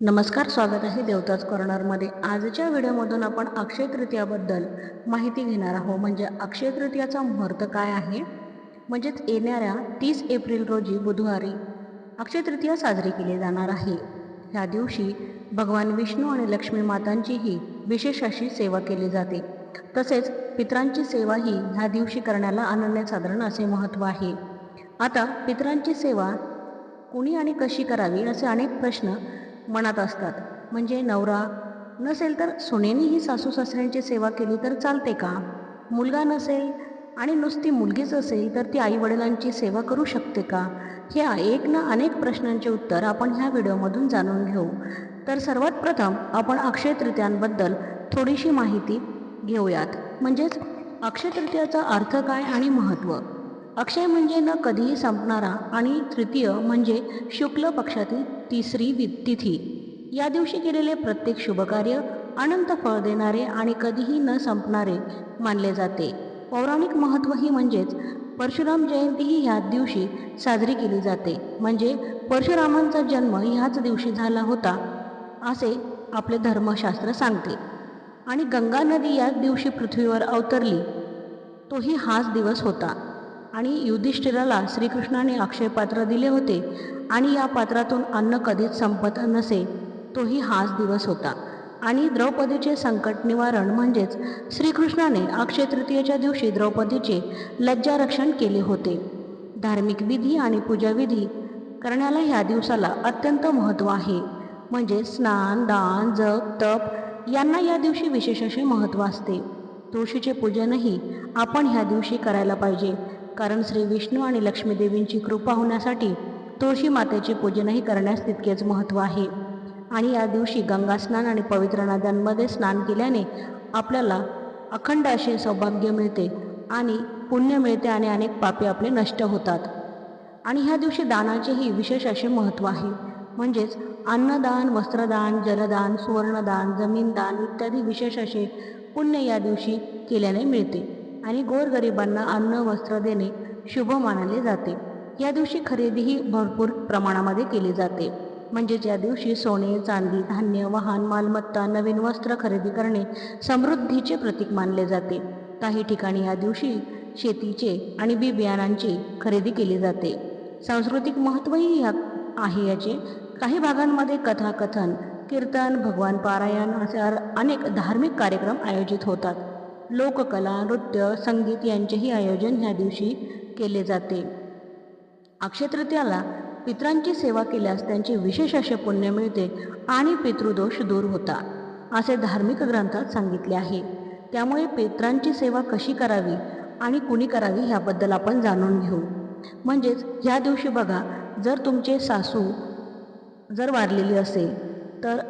नमस्कार स्वागत आहे देवताज कॉर्नरमध्ये आजच्या व्हिडिओमधून आपण अक्षय तृतीयाबद्दल माहिती घेणार आहोत. म्हणजे अक्षय तृतीयाचा मुहूर्त काय आहे? म्हणजेच येणाऱ्या तीस एप्रिल रोजी बुधवारी अक्षय तृतीया साजरी केली जाणार आहे. ह्या दिवशी भगवान विष्णू आणि लक्ष्मी मातांचीही विशेष अशी सेवा केली जाते. तसेच पित्रांची सेवाही ह्या दिवशी करण्याला अनन्यसाधारण असे महत्त्व आहे. आता पित्रांची सेवा कुणी आणि कशी करावी असे अनेक प्रश्न मनात असतात. म्हणजे नवरा नसेल तर सुनेनीही सासू सासऱ्यांची सेवा केली तर चालते का? मुलगा नसेल आणि नुसती मुलगीच असेल तर ती आईवडिलांची सेवा करू शकते का? ह्या एक ना अनेक प्रश्नांचे उत्तर आपण ह्या व्हिडिओमधून जाणून घेऊ. तर सर्वात प्रथम आपण अक्षय तृतीयांबद्दल थोडीशी माहिती घेऊयात. म्हणजेच अक्षय तृतीयाचा अर्थ काय आणि महत्त्व अक्षय म्हणजे न कधीही संपणारा आणि तृतीय म्हणजे शुक्ल पक्षातील तिसरी वि तिथी. या दिवशी केलेले प्रत्येक शुभकार्य अनंत फळ देणारे आणि कधीही न संपणारे मानले जाते. पौराणिक महत्त्वही म्हणजेच परशुराम जयंतीही ह्याच दिवशी साजरी केली जाते. म्हणजे परशुरामांचा जन्म ह्याच दिवशी झाला होता असे आपले धर्मशास्त्र सांगते. आणि गंगा नदी याच दिवशी पृथ्वीवर अवतरली तोही हाच दिवस होता. आणि युधिष्ठिराला श्रीकृष्णाने अक्षय पात्र दिले होते आणि या पात्रातून अन्न कधीच संपत नसे तोही हाच दिवस होता. आणि द्रौपदीचे संकट निवारण म्हणजेच श्रीकृष्णाने अक्षय तृतीयेच्या दिवशी द्रौपदीचे लज्जारक्षण केले होते. धार्मिक विधी आणि पूजाविधी करण्याला ह्या दिवसाला अत्यंत महत्त्व आहे. म्हणजे स्नान दान जप तप यांना या दिवशी विशेष असे महत्त्व असते. तुळशीचे पूजनही आपण ह्या दिवशी करायला पाहिजे. कारण श्री विष्णू आणि लक्ष्मीदेवींची कृपा होण्यासाठी तुळशी मातेचे पूजनही करण्यास तितकेच महत्त्व आहे. आणि या दिवशी गंगा स्नान आणि पवित्र नद्यांमध्ये स्नान केल्याने आपल्याला अखंड असे सौभाग्य मिळते आणि पुण्य मिळते आणि अनेक पापे आपले नष्ट होतात. आणि ह्या दिवशी दानाचेही विशेष असे महत्त्व आहे. म्हणजेच अन्नदान वस्त्रदान जलदान सुवर्णदान जमीनदान इत्यादी विशेष असे पुण्य या दिवशी केल्याने मिळते. आणि गोरगरिबांना अन्न वस्त्र देणे शुभ मानले जाते. या दिवशी खरेदीही भरपूर प्रमाणामध्ये केली जाते. म्हणजेच या दिवशी सोने चांदी धान्य वाहन मालमत्ता नवीन वस्त्र खरेदी करणे समृद्धीचे प्रतीक मानले जाते. काही ठिकाणी या दिवशी शेतीचे आणि बी बियाणांची खरेदी केली जाते. सांस्कृतिक महत्त्वही या आहे याचे. काही भागांमध्ये कथाकथन कीर्तन भगवान पारायण असे अनेक धार्मिक कार्यक्रम आयोजित होतात. लोककला नृत्य संगीत यांचेही आयोजन ह्या दिवशी केले जाते. अक्षयतृतीयाला पित्रांची सेवा केल्यास त्यांचे विशेष असे पुण्य मिळते आणि पितृदोष दूर होता असे धार्मिक ग्रंथात सांगितले आहे. त्यामुळे पित्रांची सेवा कशी करावी आणि कुणी करावी ह्याबद्दल आपण जाणून घेऊ. म्हणजेच ह्या दिवशी बघा जर तुमचे सासू जर वारलेली असेल तर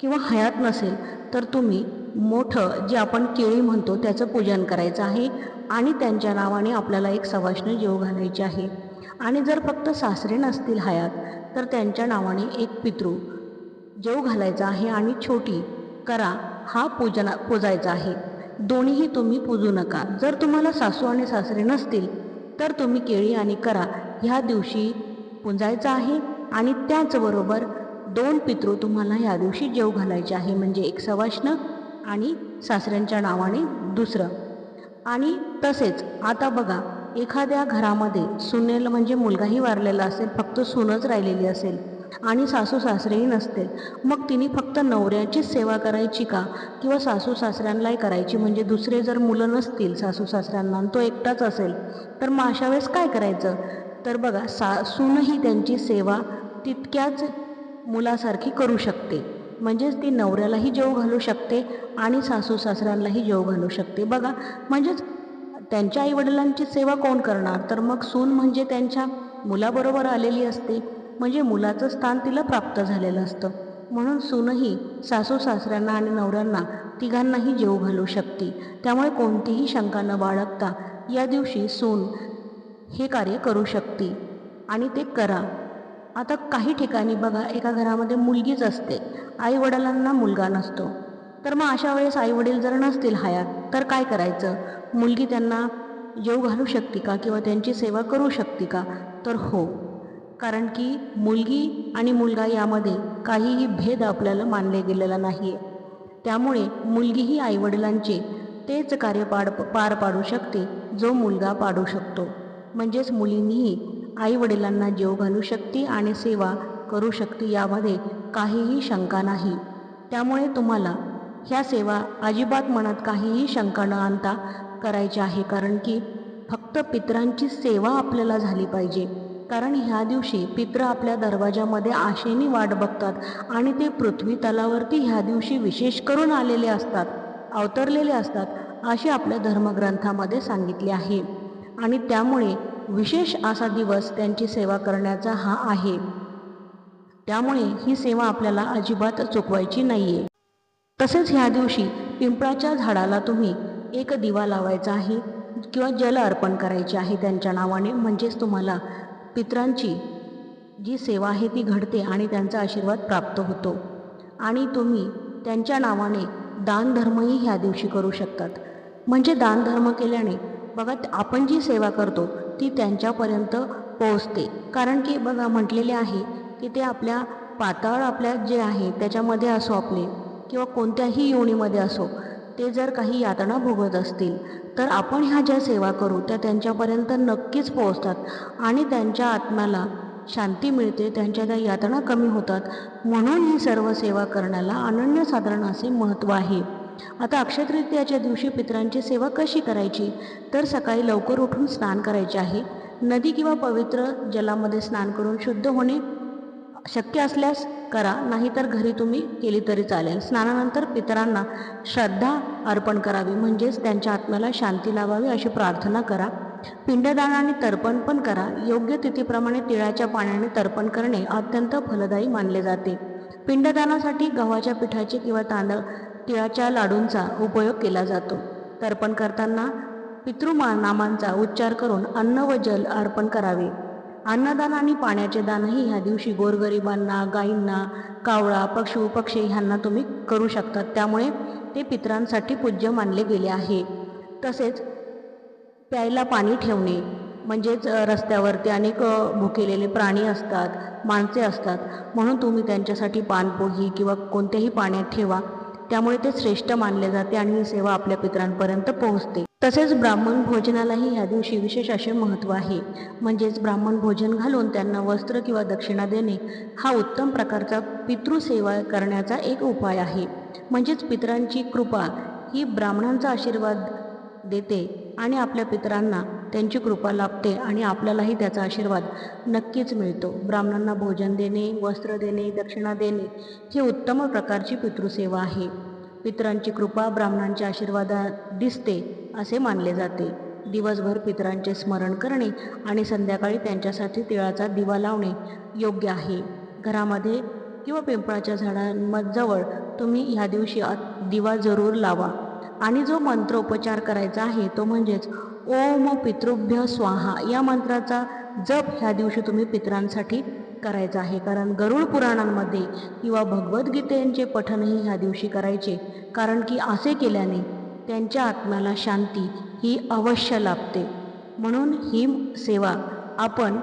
किंवा हयात नसेल तर तुम्ही मोठं जे आपण केळी म्हणतो त्याचं पूजन करायचं आहे आणि त्यांच्या नावाने आपल्याला एक सवाष्ण जेव घालायचे आहे. आणि जर फक्त सासरे नसतील हयात तर त्यांच्या नावाने एक पितृ जेव घालायचा आहे आणि छोटी करा हा पूजना पूजायचा आहे. दोन्हीही तुम्ही पूजू नका. जर तुम्हाला सासू आणि सासरे नसतील तर तुम्ही केळी आणि करा ह्या दिवशी पुंजायचं आहे आणि त्याचबरोबर दोन पितृ तुम्हाला ह्या दिवशी जेव घालायचे आहे. म्हणजे एक सवाष्ण आणि सासऱ्यांच्या नावाने दुसरं. आणि तसेच आता बघा एखाद्या घरामध्ये सुनेल म्हणजे मुलगाही वारलेला असेल फक्त सूनच राहिलेली असेल आणि सासू सासरेही नसतील मग तिने फक्त नवऱ्याचीच सेवा करायची का? किंवा सासू सासऱ्यांनाही करायची? म्हणजे दुसरे जर मुलं नसतील सासू सासऱ्यांना तो एकटाच असेल तर मग अशा वेळेस काय करायचं? तर बघा सा सूनही त्यांची सेवा तितक्याच मुलासारखी करू शकते. म्हणजेच ती नवऱ्यालाही जेव घालू शकते आणि सासू सासऱ्यांनाही जेव घालू शकते. बघा म्हणजेच त्यांच्या आईवडिलांची सेवा कोण करणार? तर मग सून म्हणजे त्यांच्या मुलाबरोबर आलेली असते. म्हणजे मुलाचं स्थान तिला प्राप्त झालेलं असतं. म्हणून सूनही सासू सासऱ्यांना आणि नवऱ्यांना तिघांनाही जेव घालू शकते. त्यामुळे कोणतीही शंका न बाळगता या दिवशी सून हे कार्य करू शकते आणि ते करा. आता काही ठिकाणी बघा एका घरामध्ये मुलगीच असते. आई वडिलांना मुलगा नसतो. तर मग अशा वेळेस आई वडील जर नसतील हयात तर काय करायचं? मुलगी त्यांना जेव घालू शकते का किंवा त्यांची सेवा करू शकते का? तर हो. कारण की मुलगी आणि मुलगा यामध्ये काहीही भेद आपल्याला मानले गेलेला नाही आहे त्यामुळे मुलगीही आईवडिलांचे तेच कार्य पाड पार पाडू शकते जो मुलगा पाडू शकतो. म्हणजेच मुलींनीही आईवडिलांना जीव घालू शकते आणि सेवा करू शकते यामध्ये काहीही शंका नाही. त्यामुळे तुम्हाला ह्या सेवा अजिबात मनात काहीही शंका न आणता करायची आहे कारण की फक्त पित्रांची सेवा आपल्याला झाली पाहिजे. कारण ह्या दिवशी पित्र आपल्या दरवाजामध्ये आशेने वाट बघतात आणि ते पृथ्वी तलावरती ह्या दिवशी विशेष करून आलेले असतात अवतरलेले असतात असे आपल्या धर्मग्रंथामध्ये सांगितले आहे. आणि त्यामुळे विशेष असा दिवस त्यांची सेवा करण्याचा हा आहे. त्यामुळे ही सेवा आपल्याला अजिबात चुकवायची नाही आहे तसेच ह्या दिवशी पिंपळाच्या झाडाला तुम्ही एक दिवा लावायचा आहे किंवा जल अर्पण करायचे आहे त्यांच्या नावाने. म्हणजेच तुम्हाला पित्रांची जी सेवा आहे ती घडते आणि त्यांचा आशीर्वाद प्राप्त होतो. आणि तुम्ही त्यांच्या नावाने दानधर्मही ह्या दिवशी करू शकतात. म्हणजे दानधर्म केल्याने बघा आपण जी सेवा करतो ती त्यांच्यापर्यंत पोहोचते. कारण की बघा म्हटलेले आहे की ते आपल्या पाताळ आपल्या जे आहे त्याच्यामध्ये असो आपले किंवा कोणत्याही योनीमध्ये असो ते जर काही यातना भोगत असतील तर आपण ह्या ज्या सेवा करू त्या त्यांच्यापर्यंत नक्कीच पोहोचतात. आणि त्यांच्या आत्म्याला शांती मिळते त्यांच्या त्या यातना कमी होतात. म्हणून ही सर्व सेवा करण्याला अनन्यसाधारण असे महत्त्व आहे. आता अक्षयतृतीयाच्या दिवशी पितरांची सेवा कशी करायची? तर सकाळी लवकर उठून स्नान करायचे आहे. नदी किंवा पवित्र जलामध्ये स्नान करून शुद्ध होणे शक्य असल्यास करा नाहीतर घरी तुम्ही केली तरी चालेल. स्नानानंतर पितरांना श्रद्धा अर्पण करावी म्हणजेच त्यांच्या आत्म्याला शांती लावावी अशी प्रार्थना करा. पिंडदान आणि तर्पण पण करा. योग्य तिथीप्रमाणे तिळाच्या पाण्याने तर्पण करणे अत्यंत फलदायी मानले जाते. पिंडदानासाठी गव्हाच्या पिठाचे किंवा तांदळ तिळाच्या लाडूंचा उपयोग केला जातो. तर्पण करताना पितृमानामांचा उच्चार करून अन्न व जल अर्पण करावे. अन्नदान आणि पाण्याचे दानही ह्या दिवशी गोरगरिबांना गायींना कावळा पशु पक्षी ह्यांना तुम्ही करू शकतात त्यामुळे ते पितरांसाठी पूज्य मानले गेले आहे. तसेच प्यायला पाणी ठेवणे म्हणजेच रस्त्यावरती अनेक भुकेलेले प्राणी असतात माणसे असतात म्हणून तुम्ही त्यांच्यासाठी पानपोही किंवा कोणत्याही पाण्यात ठेवा. त्यामुळे ते श्रेष्ठ मानले जाते आणि ही सेवा आपल्या पितरांपर्यंत पोहोचते. तसेच ब्राह्मण भोजनालाही ह्या दिवशी विशेष असे महत्त्व आहे. म्हणजेच ब्राह्मण भोजन घालून त्यांना वस्त्र किंवा दक्षिणा देणे हा उत्तम प्रकारचा पितृसेवा करण्याचा एक उपाय आहे. म्हणजेच पितरांची कृपा ही ब्राह्मणांचा आशीर्वाद देते. आणि आपल्या पितरांना त्यांची कृपा लाभते आणि आपल्यालाही त्याचा आशीर्वाद नक्कीच मिळतो. ब्राह्मणांना भोजन देणे वस्त्र देणे दक्षिणा देणे ही उत्तम प्रकारची पितृसेवा आहे. पितरांची कृपा ब्राह्मणांच्या आशीर्वादात दिसते असे मानले जाते. दिवसभर पितरांचे स्मरण करणे आणि संध्याकाळी त्यांच्यासाठी तिळाचा दिवा लावणे योग्य आहे. घरामध्ये किंवा पिंपळाच्या झाडांजवळ तुम्ही ह्या दिवशी दिवा जरूर लावा. आणि जो मंत्रोपचार करायचा आहे तो म्हणजेच ओम पितृभ्य स्वाहा. या मंत्राचा जप ह्या दिवशी तुम्ही पितरांसाठी करायचा आहे. कारण गरुड पुराणांमध्ये किंवा भगवद्गीतेचे पठनही ह्या दिवशी करायचे. कारण की असे केल्याने त्यांच्या आत्म्याला शांती ही अवश्य लाभते. म्हणून ही सेवा आपण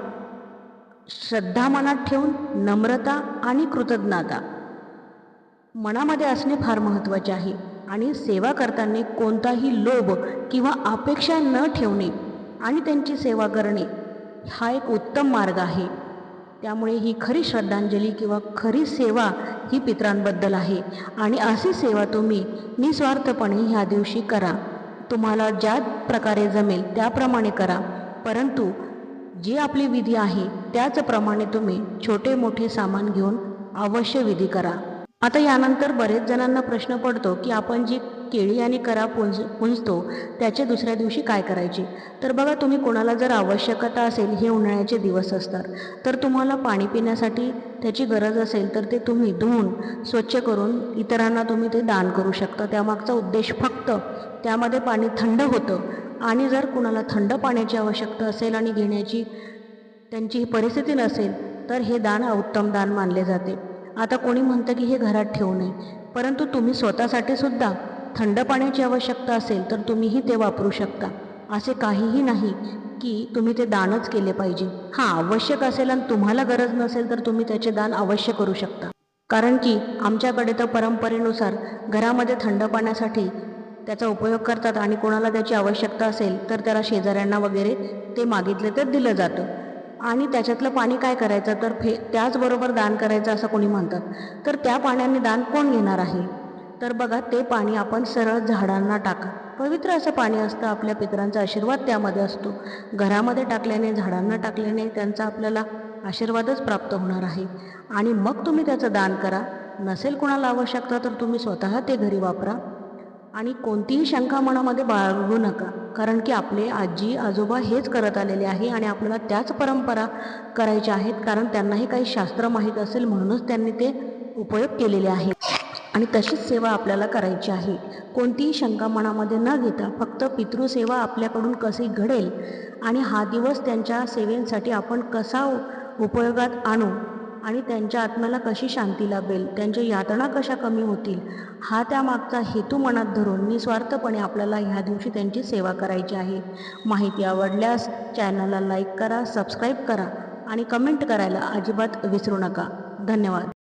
श्रद्धा मनात ठेवून नम्रता आणि कृतज्ञता मनामध्ये असणे फार महत्त्वाचे आहे. आणि सेवा करताना कोणताही लोभ किंवा अपेक्षा न ठेवणे आणि त्यांची सेवा करणे हा एक उत्तम मार्ग आहे. त्यामुळे ही खरी श्रद्धांजली किंवा खरी सेवा ही पितरांबद्दल आहे. आणि अशी सेवा तुम्ही निस्वार्थपणे ह्या दिवशी करा. तुम्हाला ज्या प्रकारे जमेल त्याप्रमाणे करा. परंतु जी आपली विधी आहे त्याचप्रमाणे तुम्ही छोटे मोठे सामान घेऊन अवश्य विधी करा. आता यानंतर बरेच जणांना प्रश्न पडतो की आपण जी केळी आणि करा पुंज पुंजतो त्याचे दुसऱ्या दिवशी काय करायचे? तर बघा तुम्ही कोणाला जर आवश्यकता असेल हे उन्हाळ्याचे दिवस असतात. तर तुम्हाला पाणी पिण्यासाठी त्याची गरज असेल तर ते तुम्ही धुवून स्वच्छ करून इतरांना तुम्ही ते दान करू शकता. त्यामागचा उद्देश फक्त त्यामध्ये पाणी थंड होतं. आणि जर कुणाला थंड पाण्याची आवश्यकता असेल आणि घेण्याची त्यांची परिस्थिती नसेल तर हे दान उत्तम दान मानले जाते. आता कोणी म्हणतं की हे घरात ठेवू नये. परंतु तुम्ही स्वतःसाठी सुद्धा थंड पाण्याची आवश्यकता असेल तर तुम्हीही ते वापरू शकता. असे काहीही नाही की तुम्ही ते दानच केले पाहिजे. हां आवश्यक असेल आणि तुम्हाला गरज नसेल तर तुम्ही त्याचे दान अवश्य करू शकता. कारण की आमच्याकडे तर परंपरेनुसार घरामध्ये थंड पाण्यासाठी त्याचा उपयोग करतात आणि कोणाला त्याची आवश्यकता असेल तर त्याला शेजाऱ्यांना वगैरे ते मागितले तर दिलं जातं. आणि त्याच्यातलं पाणी काय करायचं? तर फे त्याचबरोबर दान करायचं असं कोणी म्हणतात. तर त्या पाण्याने दान कोण घेणार आहे? तर बघा ते पाणी आपण सरळ झाडांना टाका. पवित्र असं पाणी असतं आपल्या पितरांचा आशीर्वाद त्यामध्ये असतो. घरामध्ये टाकल्याने झाडांना टाकल्याने त्यांचा आपल्याला आशीर्वादच प्राप्त होणार आहे. आणि मग तुम्ही त्याचं दान करा. नसेल कोणाला आवश्यकता तर तुम्ही स्वतः ते घरी वापरा. आणि कोणतीही शंका मनामध्ये बाळगू नका. कारण की आपले आजी आजोबा हेच करत आलेले आहे आणि आपल्याला त्याच परंपरा करायच्या आहेत. कारण त्यांनाही काही शास्त्र माहीत असेल म्हणूनच त्यांनी ते उपयोग केलेले आहे आणि तशीच सेवा आपल्याला करायची आहे. कोणतीही शंका मनामध्ये न घेता फक्त पितृसेवा आपल्याकडून कशी घडेल आणि हा दिवस त्यांच्या सेवेसाठी आपण कसा उपयोगात आणू आणि त्यांच्या आत्म्याला कशी शांती लाभेल? त्यांच्या यातना कशा कमी होतील? हा त्यामागचा हेतू मनात धरून निस्वार्थपणे आपल्याला ह्या दिवशी त्यांची सेवा करायची आहे. माहिती आवडल्यास चॅनलला लाईक करा सबस्क्राईब करा आणि कमेंट करायला अजिबात विसरू नका. धन्यवाद.